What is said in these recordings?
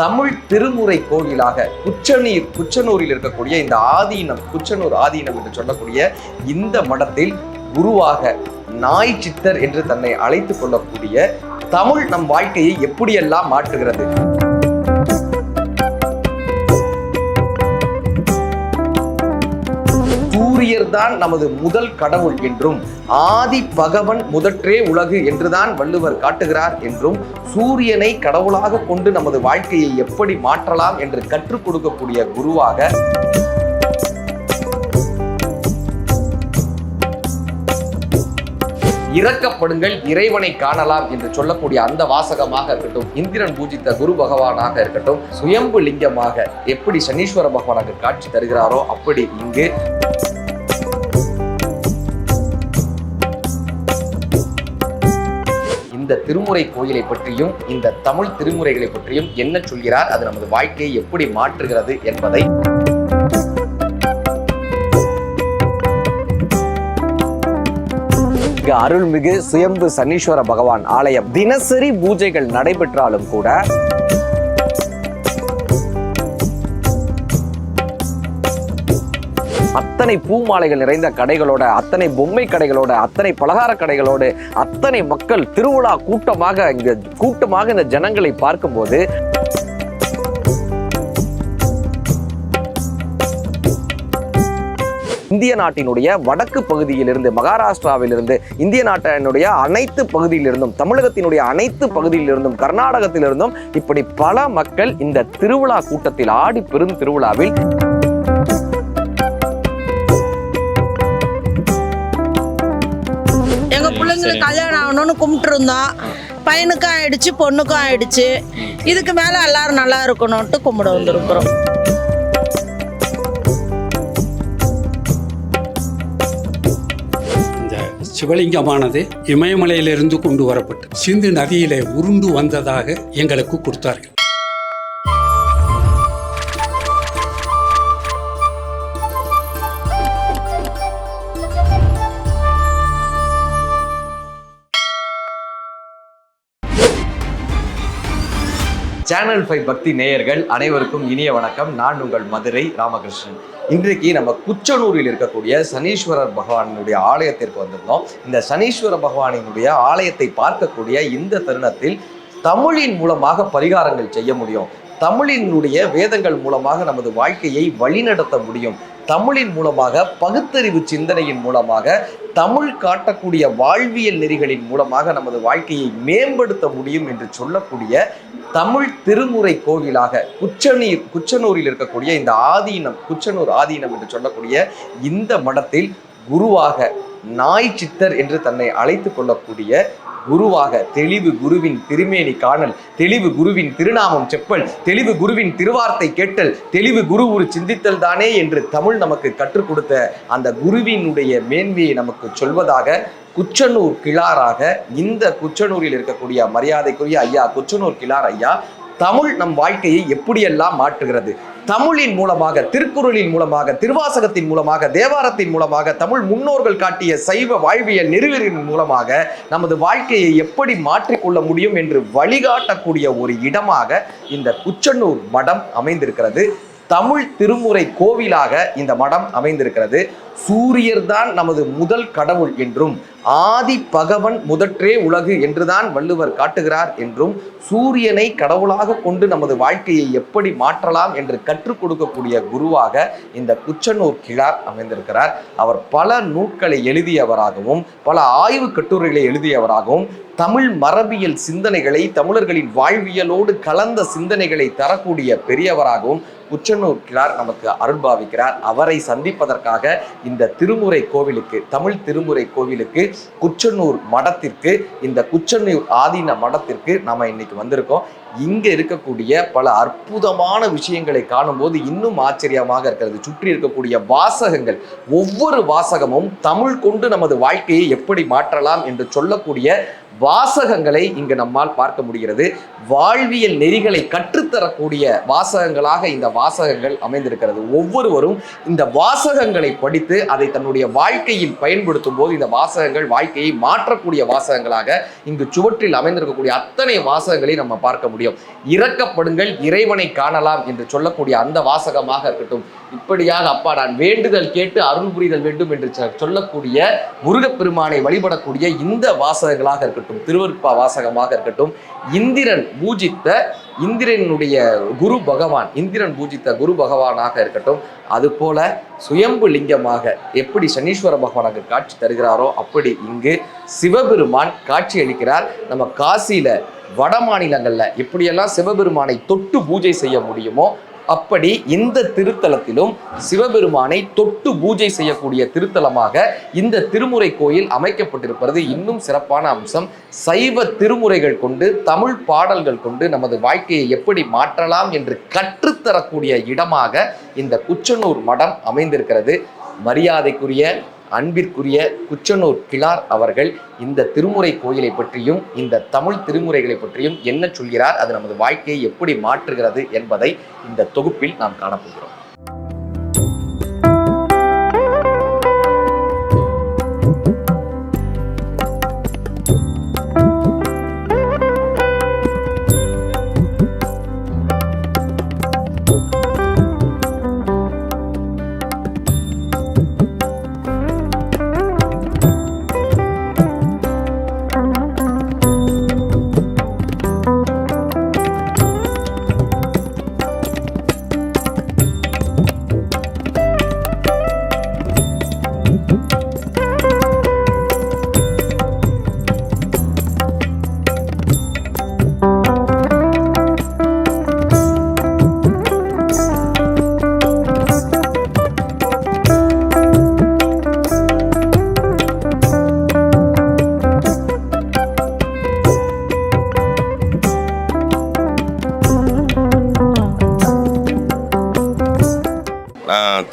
தமிழ் திருமுறை கோவிலாக குச்சநீர் குச்சனூரில் இருக்கக்கூடிய இந்த ஆதீனம் குச்சனூர் ஆதீனம் என்று சொல்லக்கூடிய இந்த மடத்தில் குருவாக நாய் சித்தர் என்று தன்னை அழைத்துக் கொள்ளக்கூடிய தமிழ் நம் வாழ்க்கையை எப்படியெல்லாம் மாற்றுகிறது? தான் நமது முதல் கடவுள் என்றும் ஆதி பகவன் முதற்றே உலகு என்றுதான் வள்ளுவர் காட்டுகிறார் என்றும் சூரியனை கடவுளாக கொண்டு நமது வாழ்க்கையை எப்படி மாற்றலாம் என்று கற்றுக் கொடுக்கக்கூடிய குருவாக இறக்கப்படுங்கள் இறைவனை காணலாம் என்று சொல்லக்கூடிய அந்த வாசகமாக இருக்கட்டும் இந்திரன் பூஜித்த குரு பகவானாக இருக்கட்டும் சுயம்பு லிங்கமாக எப்படி சனீஸ்வர பகவானுக்கு காட்சி தருகிறாரோ அப்படி இங்கு இந்த திருமுறை கோயிலை பற்றியும் இந்த தமிழ் திருமுறைகளை பற்றியும் என்ன சொல்கிறார் அது நமது வாழ்க்கையை எப்படி மாற்றுகிறது என்பதை அருள்மிகு சுயம்பு சனீஸ்வர பகவான் ஆலயம். தினசரி பூஜைகள் நடைபெற்றாலும் கூட அத்தனை பூமாலைகள் நிறைந்த கடைகளோட அத்தனை பொம்மை கடைகளோட அத்தனை பலகார கடைகளோடு அத்தனை மக்கள் திருவிழா கூட்டமாக இங்க கூட்டமாக இந்த ஜனங்களை பார்க்கும்போது இந்திய நாட்டினுடைய வடக்கு பகுதியிலிருந்து மகாராஷ்டிராவிலிருந்து இந்திய நாட்டினுடைய அனைத்து பகுதியிலிருந்தும் தமிழகத்தினுடைய அனைத்து பகுதியிலிருந்தும் கர்நாடகத்திலிருந்தும் இப்படி பல மக்கள் இந்த திருவிழா கூட்டத்தில் ஆடி பெரும் திருவிழாவில் எங்க பிள்ளைங்களுக்கு கல்யாணம் ஆகணும்னு கும்பிட்டு இருந்தோம் பையனுக்கும் ஆயிடுச்சு பொண்ணுக்கும் ஆயிடுச்சு. இதுக்கு மேல எல்லாரும் நல்லா இருக்கணும்ட்டு கும்பிட வந்திருக்கிறோம். இந்த சிவலிங்கமானது இமயமலையிலிருந்து கொண்டு வரப்பட்டு சிந்து நதியிலே உருண்டு வந்ததாக எங்களுக்கு கொடுத்தார்கள். சேனல் ஃபைவ் பக்தி நேயர்கள் அனைவருக்கும் இனிய வணக்கம். நான் உங்கள் மதுரை ராமகிருஷ்ணன். இன்றைக்கு நம்ம குச்சனூரில் இருக்கக்கூடிய சனீஸ்வரர் பகவானுடைய ஆலயத்திற்கு வந்திருந்தோம். இந்த சனீஸ்வர பகவானினுடைய ஆலயத்தை பார்க்கக்கூடிய இந்த தருணத்தில் தமிழின் மூலமாக பரிகாரங்கள் செய்ய முடியும். தமிழினுடைய வேதங்கள் மூலமாக நமது வாழ்க்கையை வழிநடத்த முடியும். தமிழின் மூலமாக பகுத்தறிவு சிந்தனையின் மூலமாக தமிழ் காட்டக்கூடிய வாழ்வியல் நெறிகளின் மூலமாக நமது வாழ்க்கையை மேம்படுத்த முடியும் என்று சொல்லக்கூடிய தமிழ் திருமுறை கோவிலாக குச்சநீர் குச்சனூரில் இருக்கக்கூடிய இந்த ஆதீனம் குச்சனூர் ஆதீனம் என்று சொல்லக்கூடிய இந்த மடத்தில் குருவாக நாய் சித்தர் என்று தன்னை அழைத்து கொள்ளக்கூடிய குருவாக தெளிவு குருவின் திருமேனி காணல் தெளிவு குருவின் திருநாமம் செப்பல் தெளிவு குருவின் திருவார்த்தை கேட்டல் தெளிவு குரு ஒரு சிந்தித்தல் தானே என்று தமிழ் நமக்கு கற்றுக் கொடுத்த அந்த குருவினுடைய மேன்மையை நமக்கு சொல்வதாக குச்சனூர் கிளாராக இந்த குச்சனூரில் இருக்கக்கூடிய மரியாதைக்குரிய ஐயா குச்சனூர் கிளார் ஐயா தமிழ் நம் வாழ்க்கையை எப்படியெல்லாம் மாற்றுகிறது? தமிழின் மூலமாக திருக்குறளின் மூலமாக திருவாசகத்தின் மூலமாக தேவாரத்தின் மூலமாக தமிழ் முன்னோர்கள் காட்டிய சைவ வாழ்வியல் நெறிகளின் மூலமாக நமது வாழ்க்கையை எப்படி மாற்றிக்கொள்ள முடியும் என்று வழிகாட்டக்கூடிய ஒரு இடமாக இந்த குச்சனூர் மடம் அமைந்திருக்கிறது. தமிழ் திருமுறை கோவிலாக இந்த மடம் அமைந்திருக்கிறது. சூரியர்தான் நமது முதல் கடவுள் என்றும் ஆதி பகவன் முதற்றே உலகு என்றுதான் வள்ளுவர் காட்டுகிறார் என்றும் சூரியனை கடவுளாக கொண்டு நமது வாழ்க்கையை எப்படி மாற்றலாம் என்று கற்றுக் கொடுக்கக்கூடிய குருவாக இந்த குச்சனூர் கிழார் அமைந்திருக்கிறார். அவர் பல நூட்களை எழுதியவராகவும் பல ஆய்வு கட்டுரைகளை எழுதியவராகவும் தமிழ் மரபியல் சிந்தனைகளை தமிழர்களின் வாழ்வியலோடு கலந்த சிந்தனைகளை தரக்கூடிய பெரியவராகவும் குச்சனூர் கிழார் நமக்கு அருள்பாவிக்கிறார். அவரை சந்திப்பதற்காக இந்த திருமுறை கோவிலுக்கு தமிழ் திருமுறை கோவிலுக்கு குச்சனூர் மடத்திற்கு இந்த குச்சனூர் ஆதீன மடத்திற்கு நம்ம இன்னைக்கு வந்திருக்கோம். இங்கே இருக்கக்கூடிய பல அற்புதமான விஷயங்களை காணும்போது இன்னும் ஆச்சரியமாக இருக்கிறது. சுற்றி இருக்கக்கூடிய வாசகங்கள் ஒவ்வொரு வாசகமும் தமிழ் கொண்டு நமது வாழ்க்கையை எப்படி மாற்றலாம் என்று சொல்லக்கூடிய வாசகங்களை இங்கு நம்மால் பார்க்க முடிகிறது. வாழ்வியல் நெறிகளை கற்றுத்தரக்கூடிய வாசகங்களாக இந்த வாசகங்கள் அமைந்திருக்கிறது. ஒவ்வொருவரும் இந்த வாசகங்களை படித்து அதை தன்னுடைய வாழ்க்கையில் பயன்படுத்தும் போது இந்த வாசகங்கள் வாழ்க்கையை மாற்றக்கூடிய வாசகங்களாக இங்கு சுவற்றில் அமைந்திருக்கக்கூடிய அத்தனை வாசகங்களை நம்ம பார்க்க முடியும் இறக்கப்படுங்கள் இறைவனை காணலாம் என்று சொல்லக்கூடிய அந்த வாசகமாக இருக்கட்டும். இப்படியாக அப்பா நான் வேண்டுதல் கேட்டு அருள் புரிதல் வேண்டும் என்று சொ- சொல்லக்கூடிய முருகப்பெருமானை வழிபடக்கூடிய இந்த வாசகங்களாக இருக்கட்டும் திருவருப்பா வாசகமாக இருக்கட்டும் இந்திரன் பூஜித்த இந்திரனுடைய குரு பகவான் இந்திரன் பூஜித்த குரு பகவானாக இருக்கட்டும் அதுபோல சுயம்பு லிங்கமாக எப்படி சனீஸ்வர பகவானுக்கு காட்சி தருகிறாரோ அப்படி இங்கு சிவபெருமான் காட்சி அளிக்கிறார். நம்ம காசியில வட மாநிலங்களில் எப்படியெல்லாம் சிவபெருமானை தொட்டு பூஜை செய்ய முடியுமோ அப்படி இந்த திருத்தலத்திலும் சிவபெருமானை தொட்டு பூஜை செய்யக்கூடிய திருத்தலமாக இந்த திருமுறை கோயில் அமைக்கப்பட்டிருப்பது இன்னும் சிறப்பான அம்சம். சைவ திருமுறைகள் கொண்டு தமிழ் பாடல்கள் கொண்டு நமது வாழ்க்கையை எப்படி மாற்றலாம் என்று கற்றுத்தரக்கூடிய இடமாக இந்த குச்சனூர் மடம் அமைந்திருக்கிறது. மரியாதைக்குரிய அன்பிற்குரிய குச்சனூர் கிளார் அவர்கள் இந்த திருமுறை கோயிலை பற்றியும் இந்த தமிழ் திருமுறைகளை பற்றியும் என்ன சொல்கிறார் அது நமது வாழ்க்கையை எப்படி மாற்றுகிறது என்பதை இந்த தொகுப்பில் நாம் காணப்போகிறோம்.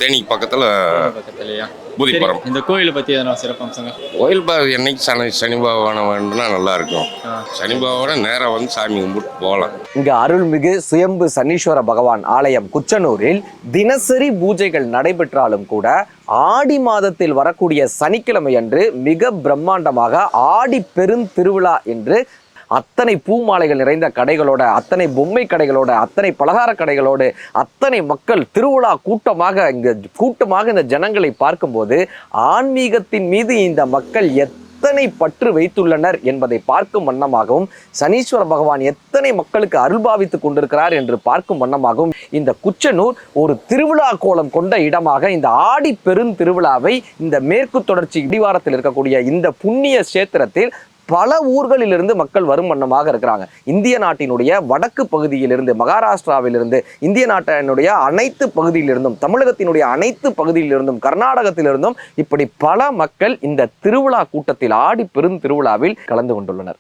தேனி பக்கத்தில் பக்கத்துலயா? இந்த கோயிலை பத்தி எதனா சிறப்பம்சங்க? கோயில் பா என்னைக்கு சனி சனி பகவானை வேண்டுனா நல்லா இருக்கும். சனி பகவானை நேராக வந்து சாமி கும்பிட்டு போகலாம். இங்கு அருள்மிகு சுயம்பு சனீஸ்வர பகவான் ஆலயம் குச்சனூரில் தினசரி பூஜைகள் நடைபெற்றாலும் கூட ஆடி மாதத்தில் வரக்கூடிய சனிக்கிழமை அன்று மிக பிரம்மாண்டமாக ஆடி பெருந்திருவிழா என்று அத்தனை பூமாலைகள் நிறைந்த கடைகளோட அத்தனை பொம்மை கடைகளோட அத்தனை பலகார கடைகளோடு அத்தனை மக்கள் திருவிழா கூட்டமாக இங்கே கூட்டமாக இந்த ஜனங்களை பார்க்கும்போது ஆன்மீகத்தின் மீது இந்த மக்கள் எத்தனை பற்று வைத்துள்ளனர் என்பதை பார்க்கும் வண்ணமாகவும் சனீஸ்வர பகவான் எத்தனை மக்களுக்கு அருள்பாவித்துக் கொண்டிருக்கிறார் என்று பார்க்கும் வண்ணமாகவும் இந்த குச்சனூர் ஒரு திருவிழா கோலம் கொண்ட இடமாக இந்த ஆடி பெருந்திருவிழாவை இந்த மேற்கு தொடர்ச்சி இடிவாரத்தில் இருக்கக்கூடிய இந்த புண்ணிய சேத்திரத்தில் பல ஊர்களிலிருந்து மக்கள் வரும் வண்ணமாக இருக்கிறாங்க. இந்திய நாட்டினுடைய வடக்கு பகுதியிலிருந்து மகாராஷ்டிராவிலிருந்து இந்திய நாட்டினுடைய அனைத்து பகுதியிலிருந்தும் தமிழகத்தினுடைய அனைத்து பகுதியிலிருந்தும் கர்நாடகத்திலிருந்தும் இப்படி பல மக்கள் இந்த திருவிழா கூட்டத்தில் ஆடி பெருந்திருவிழாவில் கலந்து கொண்டுள்ளனர்.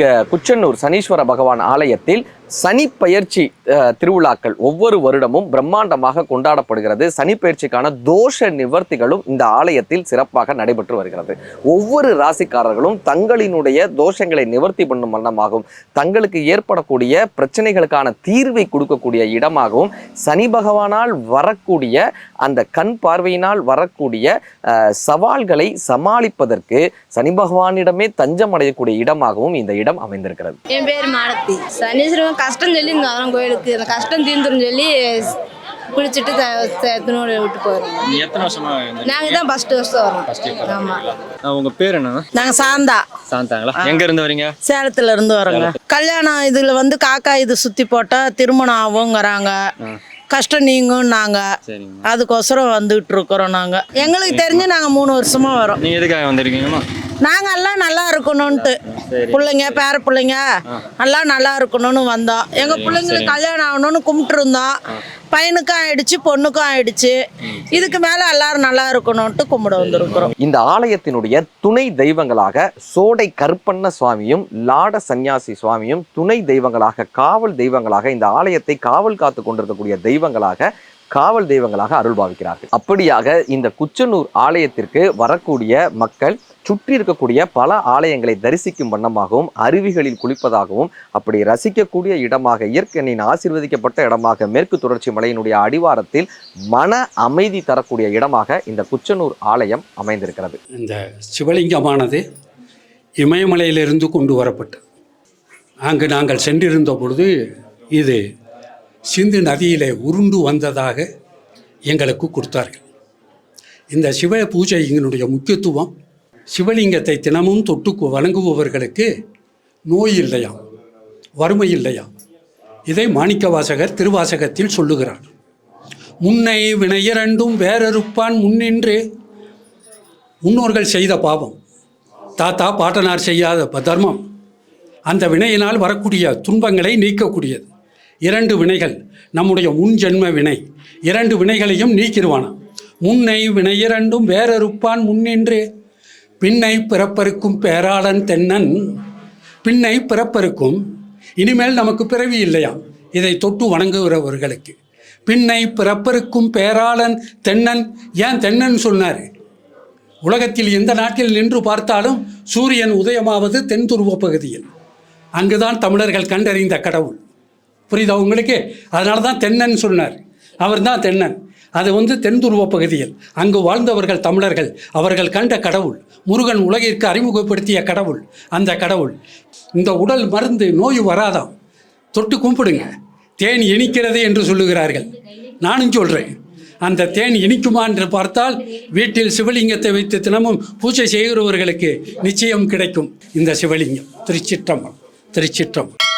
இங்க குச்சனூர் சனீஸ்வர பகவான் ஆலயத்தில் சனி பயிற்சி திருவிழாக்கள் ஒவ்வொரு வருடமும் பிரம்மாண்டமாக கொண்டாடப்படுகிறது. சனி பயிற்சிக்கான தோஷ நிவர்த்திகளும் இந்த ஆலயத்தில் சிறப்பாக நடைபெற்று வருகிறது. ஒவ்வொரு ராசிக்காரர்களும் தங்களினுடைய தோஷங்களை நிவர்த்தி பண்ணும் வண்ணமாகவும் தங்களுக்கு ஏற்படக்கூடிய பிரச்சனைகளுக்கான தீர்வை கொடுக்கக்கூடிய இடமாகவும் சனி பகவானால் வரக்கூடிய அந்த கண் பார்வையினால் வரக்கூடிய சவால்களை சமாளிப்பதற்கு சனி பகவானிடமே தஞ்சம் அடையக்கூடிய இடமாகவும் இந்த இடம் அமைந்திருக்கிறது. என் பேர் மாலத்தி சனீஸ்வரன் கஷ்டம் சொல்லி வரோம் கோயிலுக்கு. அந்த கஷ்டம் தீர்ந்துரும் சொல்லி குளிச்சுட்டு துணோட விட்டு போகிறோம் நீ எத்தனை வருஷமா இந்த நாங்கள் தான் ஃபஸ்ட்டு வருஷம் வரோம் ஆமாம் ஆ, உங்க பேர் என்ன? நாங்கள் சாந்தா. சாந்தாங்களா? எங்க இருந்து வரீங்க? சேலத்துல இருந்து வரோங்க. கல்யாணம் இதுல வந்து காக்கா இது சுத்தி போட்டா திருமணம் ஆகுங்கிறாங்க கஷ்டம் நீங்கும்னாங்க. சரிங்க. அதுக்கோசரம் வந்துட்டு இருக்கிறோம் நாங்க. எங்களுக்கு தெரிஞ்சு நாங்க மூணு வருஷமா வரோம். நீங்க எதுக்காக வந்திருக்கீங்கம்மா? நாங்க எல்லாம் நல்லா இருக்கணும்ட்டு பிள்ளைங்க பேர பிள்ளைங்க எல்லாம் நல்லா இருக்கணும்னு வந்தோம். எங்க பிள்ளைங்களுக்கு கல்யாணம் ஆகணும்னு கும்பிட்டு இருந்தோம் பையனுக்கும் ஆயிடுச்சு பொண்ணுக்கும் ஆயிடுச்சு. இதுக்கு மேல எல்லாரும் நல்லா இருக்கணும்ட்டு கும்பிட வந்திருக்கிறோம். இந்த ஆலயத்தினுடைய துணை தெய்வங்களாக சோடை கருப்பண்ண சுவாமியும் லாட சந்நியாசி சுவாமியும் துணை தெய்வங்களாக காவல் தெய்வங்களாக இந்த ஆலயத்தை காவல் காத்து கொண்டிருக்கக்கூடிய தெய்வங்களாக காவல் தெய்வங்களாக அருள் பாவிக்கிறார்கள். அப்படியாக இந்த குச்சனூர் ஆலயத்திற்கு வரக்கூடிய மக்கள் சுற்றி இருக்கக்கூடிய பல ஆலயங்களை தரிசிக்கும் வண்ணமாகவும் அருவிகளில் குளிப்பதாகவும் அப்படி ரசிக்கக்கூடிய இடமாக இயற்கையின் ஆசிர்வதிக்கப்பட்ட இடமாக மேற்கு தொடர்ச்சி மலையினுடைய அடிவாரத்தில் மன அமைதி தரக்கூடிய இடமாக இந்த குச்சனூர் ஆலயம் அமைந்திருக்கிறது. இந்த சிவலிங்கமானது இமயமலையிலிருந்து கொண்டு வரப்பட்டது. அங்கு நாங்கள் சென்றிருந்த பொழுது இது சிந்து நதியிலே உருண்டு வந்ததாக எங்களுக்கு கொடுத்தார்கள். இந்த சிவ பூஜையினுடைய முக்கியத்துவம். சிவலிங்கத்தை தினமும் தொட்டு வழங்குபவர்களுக்கு வணங்குபவர்களுக்கு நோய் இல்லையாம் வறுமை இல்லையாம். இதை மாணிக்கவாசகர் திருவாசகத்தில் சொல்லுகிறார். முன்னை வினையிரண்டும் வேறறுப்பான் முன்னின்று முன்னோர்கள் செய்த பாவம். தாத்தா பாட்டனார் செய்யாத ப- தர்மம். அந்த வினையினால் வரக்கூடிய துன்பங்களை நீக்கக்கூடியது. இரண்டு வினைகள் நம்முடைய உன் ஜென்ம வினை. இரண்டு வினைகளையும் நீக்கிடுவானாம் முன்னை வினை இரண்டும் வேறறுப்பான் முன்னின்று. பின்னை பிறப்பருக்கும் பேராளன் தென்னன். பின்னை பிறப்பருக்கும் இனிமேல் நமக்கு பிறவி இல்லையாம். இதை தொட்டு வணங்குகிறவர்களுக்கு. பின்னை பிறப்பருக்கும் பேராளன் தென்னன். ஏன் தென்னன் சொன்னார்? உலகத்தில் எந்த நாட்டில் நின்று பார்த்தாலும் சூரியன் உதயமாவது தென் துருவ பகுதியில். அங்குதான் தமிழர்கள் கண்டறிந்த கடவுள். புரியுதா உங்களுக்கு? அதனால தான் தென்னன் சொன்னார். அவர் தான் தென்னன். அது வந்து தென்துருவ பகுதியில். அங்கு வாழ்ந்தவர்கள் தமிழர்கள். அவர்கள் கண்ட கடவுள். முருகன் உலகிற்கு அறிமுகப்படுத்திய கடவுள். அந்த கடவுள். இந்த உடல் மருந்து நோய் வராதாம். தொட்டு கும்பிடுங்க. தேன் இனிக்கிறது என்று சொல்லுகிறார்கள். நானும் சொல்கிறேன் அந்த தேன் இனிக்குமா என்று பார்த்தால் வீட்டில் சிவலிங்கத்தை வைத்து தினமும் பூஜை செய்கிறவர்களுக்கு நிச்சயம் கிடைக்கும். இந்த சிவலிங்கம். திருச்சிற்றம்பலம். திருச்சிற்றம்பலம்.